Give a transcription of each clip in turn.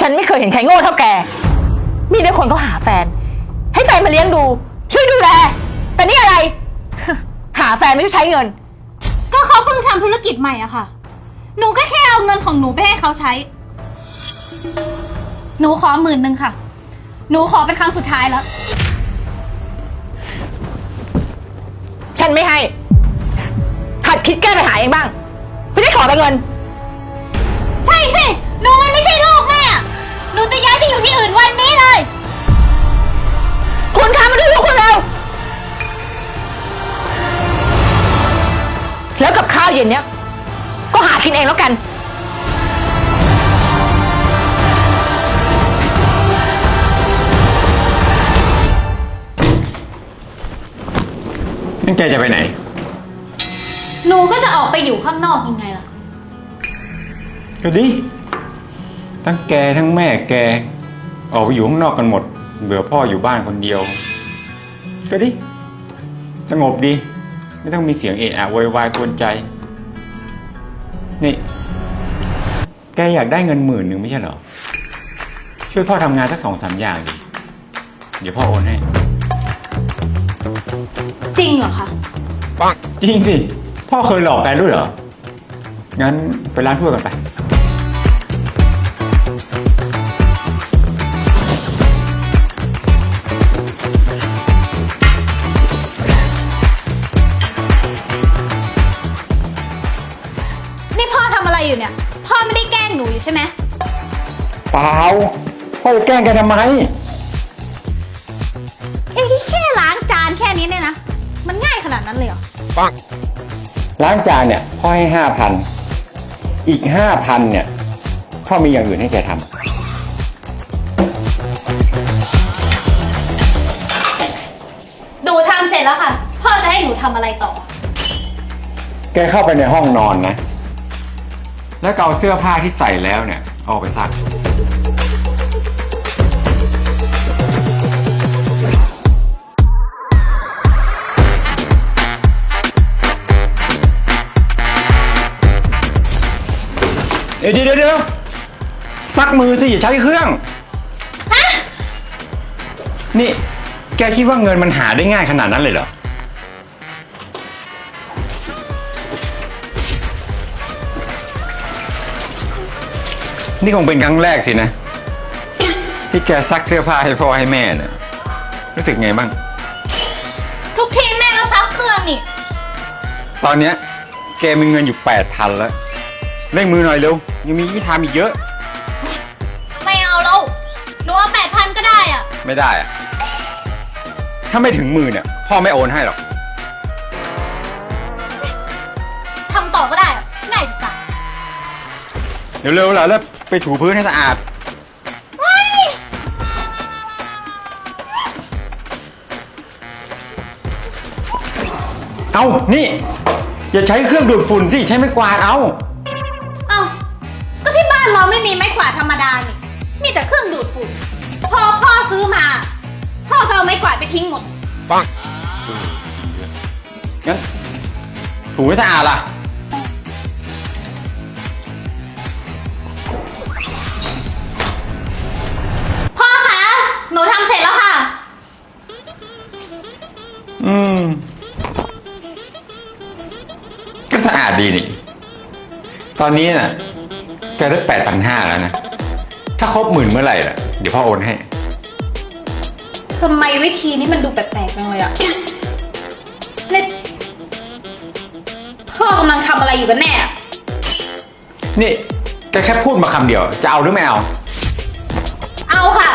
ฉันไม่เคยเห็นใครโง่เท่าแก มีแต่คนเขาหาแฟน ให้แฟนมาเลี้ยงดู ช่วยดูแล แต่นี่อะไร หาแฟนไม่ได้ใช้เงิน ก็เขาเพิ่งทำธุรกิจใหม่อะค่ะ หนูก็แค่เอาเงินของหนูไปให้เขาใช้ หนูขอหมื่นหนึ่งค่ะ หนูขอเป็นครั้งสุดท้ายแล้ว ฉันไม่ให้ หัดคิดแก้ปัญหาเองบ้าง ไม่ใช่ขอแต่เงิน ใช่สิ หนูมันไม่ใช่ลูก ไปอยู่ที่อื่นวันนี้เลย คุณคะมาดูลูกคุณเร็ว แล้วกับข้าวเย็นเนี้ย ก็หากินเองแล้วกัน นั่นแกจะไปไหน หนูก็จะออกไปอยู่ข้างนอกยังไงล่ะ ก็ดิ ทั้งแกทั้งแม่แก ออกไปอยู่ข้างนอกกันหมด เบื่อพ่ออยู่บ้านคนเดียว ก็ดิ สงบดี ไม่ต้องมีเสียงเอะอะโวยวายกวนใจ นี่ แกอยากได้เงินหมื่นหนึ่งไม่ใช่เหรอ ช่วยพ่อทำงานสักสองสามอย่างดิ เดี๋ยวพ่อโอนให้ จริงเหรอคะจริงสิ พ่อเคยหลอกแกด้วยเหรอ งั้นไปร้านถ้วยกันไป ช่ไหมเปล่าพ่อจะแกล้งแกทำไมไอ้ที่แค่ล้างจานแค่นี้เนี่ยนะ มันง่ายขนาดนั้นเลยเหรอล้างจานเนี่ยพ่อให้ห้าพันอีกห้าพันเนี่ยพ่อมีอย่างอื่นให้แกทหนูทำเสร็จแล้วค่ะ พ่อจะให้หนูทำอะไรต่อำแกเข้าไปในห้องนอนนะ แล้วก็เอาเสื้อผ้าที่ใส่แล้วเนี่ยเอาออกไปซัก เดี๋ยวเดี๋ยวเดี๋ยวซักมือสิอย่าใช้เครื่อง นี่ แกคิดว่าเงินมันหาได้ง่ายขนาดนั้นเลยเหรอ นี่คงเป็นครั้งแรกสินะ ที่แกซักเสื้อผ้าให้พ่อให้แม่เนะ่ะรู้สึกไงบ้าง ทุกทีแม่ก็ซักเครื่องนี่ ตอนเนี้ยแกมีเงินอยู่แปดพันแล้วเร่งมือหน่อยเร็ว ยังมีที่ทำอีกเยอะ ไม่เอาแล้วหนูเอาแปดพันก็ได้อะไม่ได้อะถ้าไม่ถึงมือเนี่ยพ่อไม่โอนให้หรอก เดี๋ยวเร็วๆแล้วไปถูพื้นให้สะอาด เอานี่ อย่าใช้เครื่องดูดฝุ่นสิ ใช้ไม้กวาดเอา เอ้าก็ที่บ้านเราไม่มีไม้กวาดธรรมดานี่ มีแต่เครื่องดูดฝุ่น พอพ่อซื้อมา พ่อก็เอาไม้กวาดไปทิ้งหมด ปังงั้นถูให้สะอาดล่ะ อืม ก็สะอาดดีนี่ ตอนนี้น่ะ แกได้แปดพันห้าแล้วนะ ถ้าครบหมื่นเมื่อไหร่ล่ะ เดี๋ยวพ่อโอนให้ ทำไมวิธีนี้มันดูแปลกๆจังเลยอะเนี่ยพ่อกำลังทำอะไรอยู่กันแน่อะนี่ แกแค่พูดมาคำเดียว จะเอาหรือไม่เอา เอาค่ะ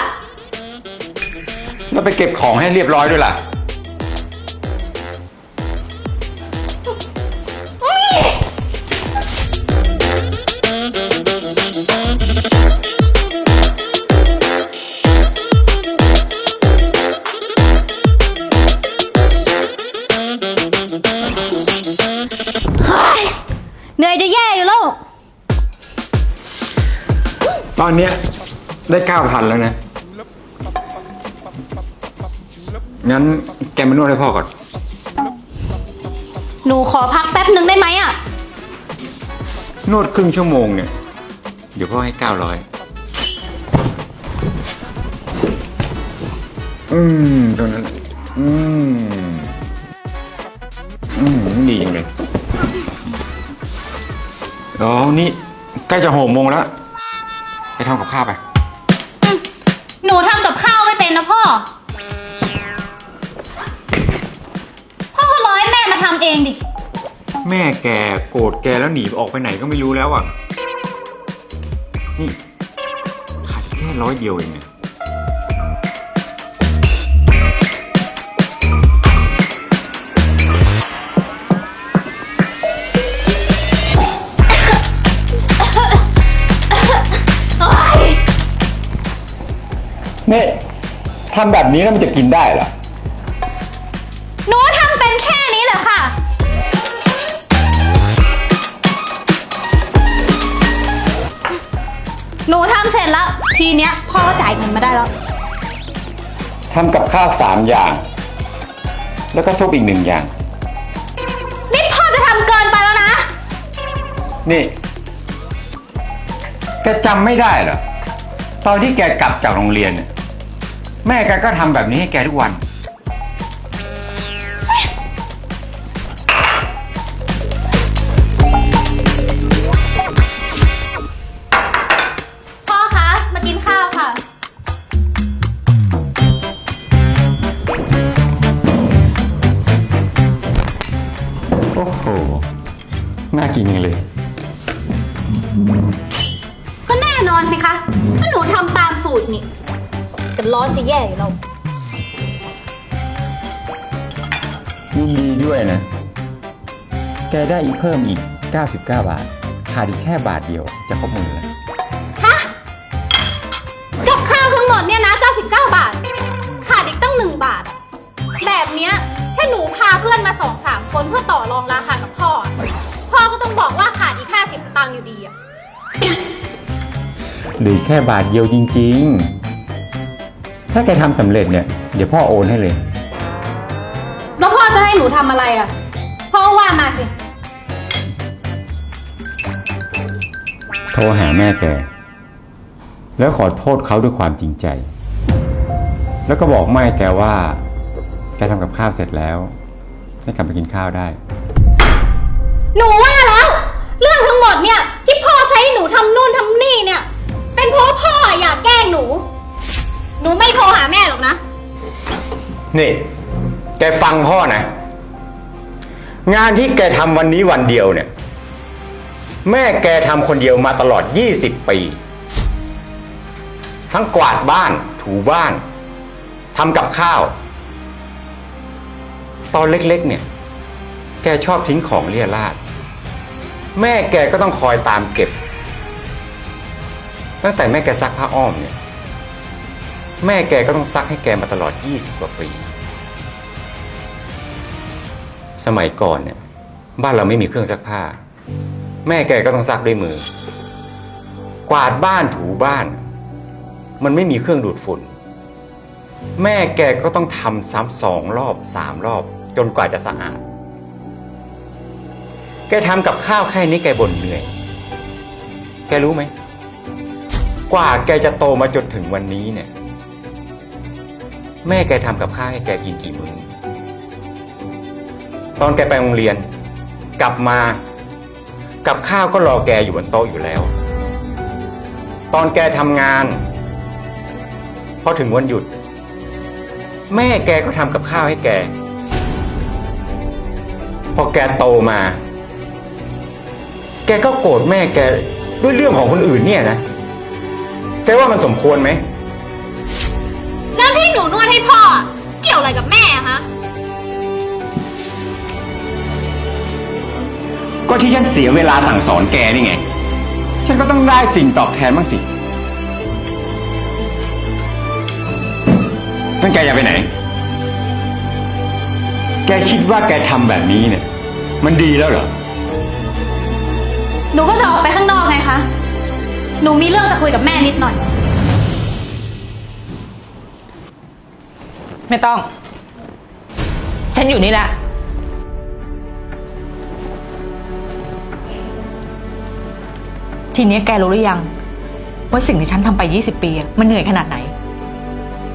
แล้วไปเก็บของให้เรียบร้อยด้วยล่ะ นื่อยจะแย่อยู่แล้ว ตอนเนี้ยได้เก้าพันแล้วนะ งั้นแกมานวดให้พ่อก่อน หนูขอพักแป๊บหนึ่งได้ไหมอะ นวดครึ่งชั่วโมงเนี่ย เดี๋ยวพ่อให้เก้าร้อยอืมตรงนั้น อืม อืมดีจังเลย อ๋อนี่ใกล้จะหกโมงแล้ว ไปทำกับข้าวไป หนูทำกับข้าวไม่เป็นนะพ่อ พ่อก็ร้อยแม่มาทำเองดิ แม่แกโกรธแกแล้วหนีออกไปไหนก็ไม่รู้แล้วอะ นี่ขาดแค่ร้อยเดียวเองเนี่ย นี่ทำแบบนี้แล้วมันจะกินได้เหรอ หนูทำเป็นแค่นี้เหรอค่ะ หนูทำเสร็จแล้ว ทีเนี้ยพ่อก็จ่ายเงินมาได้แล้ว ทำกับข้าวสามอย่าง แล้วก็ซุปอีกหนึ่งอย่าง นี่พ่อจะทำเกินไปแล้วนะ นี่แกจำไม่ได้เหรอ ตอนที่แกกลับจากโรงเรียนเนี่ย แม่แกก็ทำแบบนี้ให้แกทุกวัน แต่ร้อนจะแย่อยู่แล้วยินดีด้วยนะ แกได้อีกเพิ่มอีก 99 บาทขาดอีกแค่บาทเดียวจะครบหมือแล้ว ฮะกับข้าวทั้งหมดเนี่ยนะ 99 บาท ขาดอีกตั้งหนึ่งบาทอะแบบเนี้ยถ้าหนูพาเพื่อนมาสองสามคนเพื่อต่อรองราคากับพ่ออะพ่อก็ต้องบอกว่าขาดอีก 50 สตางค์อยู่ดีอะ เหรือแค่บาทเดียวจริง ๆ ถ้าแกทำสำเร็จเนี่ย เดี๋ยวพ่อโอนให้เลย แล้วพ่อจะให้หนูทำอะไรอะพ่อก็ว่ามาสิ โทรหาแม่แก แล้วขอโทษเขาด้วยความจริงใจ แล้วก็บอกแม่แกว่า แกทำกับข้าวเสร็จแล้ว ให้กลับมากินข้าวได้ หนูไม่โทรหาแม่หรอกนะ นี่ แกฟังพ่อนะ งานที่แกทำวันนี้วันเดียวเนี่ย แม่แกทำคนเดียวมาตลอด 20 ปี ทั้งกวาดบ้าน ถูบ้านทำกับข้าว ตอนเล็กๆเนี่ย แกชอบทิ้งของเลี่ยราดแม่แกก็ต้องคอยตามเก็บ ตั้งแต่แม่แกซักผ้าอ้อมเนี่ย แม่แกก็ต้องซักให้แกมาตลอด 20 กว่าปี สมัยก่อนเนี่ยบ้านเราไม่มีเครื่องซักผ้า แม่แกก็ต้องซักด้วยมือ กวาดบ้านถูบ้าน มันไม่มีเครื่องดูดฝุ่น แม่แกก็ต้องทำซ้ำสองรอบสามรอบ จนกว่าจะสะอาด แกทำกับข้าวแค่นี้แกบ่นเหนื่อย แกรู้ไหม กว่าแกจะโตมาจนถึงวันนี้เนี่ย แม่แกทำกับข้าวให้แกกินกี่มื้อตอนแกไปโรงเรียน กลับมา กับข้าวก็รอแกอยู่บนโต๊ะอยู่แล้ว ตอนแกทำงานพอถึงวันหยุด แม่แกก็ทำกับข้าวให้แก พอแกโตมา แกก็โกรธแม่แกด้วยเรื่องของคนอื่นเนี่ยนะ แกว่ามันสมควรไหม แล้วที่หนูนวดให้พ่อ เกี่ยวอะไรกับแม่อะฮะ ก็ที่ฉันเสียเวลาสั่งสอนแกนี่ไง ฉันก็ต้องได้สิ่งตอบแทนบ้างสินั่นแกอย่าไปไหน แกคิดว่าแกทำแบบนี้เนี่ย มันดีแล้วเหรอ หนูก็จะออกไปข้างนอกไงคะ หนูมีเรื่องจะคุยกับแม่นิดหน่อย ไม่ต้อง ฉันอยู่นี่แหละ ทีนี้แกรู้หรือยัง ว่าสิ่งที่ฉันทำไป 20 ปีอะมันเหนื่อยขนาดไหน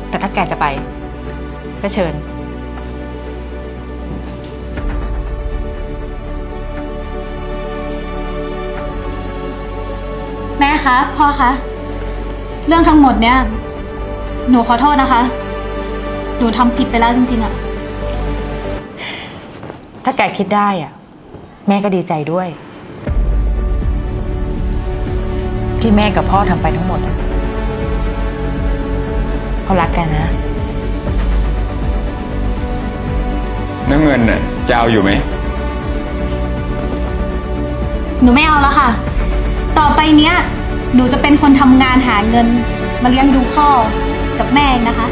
แต่ถ้าแกจะไป ก็เชิญ แม่คะพ่อคะ เรื่องทั้งหมดเนี่ย หนูขอโทษนะคะ หนูทำผิดไปแล้วจริงๆอะถ้าแกคิดได้อะแม่ก็ดีใจด้วย ที่แม่กับพ่อทำไปทั้งหมดอะเพราะรักกันนะ น้ำเงินน่ะจะเอาอยู่ไหม หนูไม่เอาแล้วค่ะ ต่อไปเนี้ย หนูจะเป็นคนทำงานหาเงิน มาเลี้ยงดูพ่อกับแม่เองนะคะ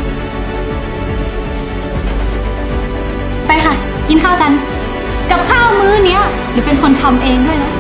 ไปค่ะ กินข้าวกัน กับข้าวมื้อเนี้ยหนูเป็นคนทำเองด้วยนะ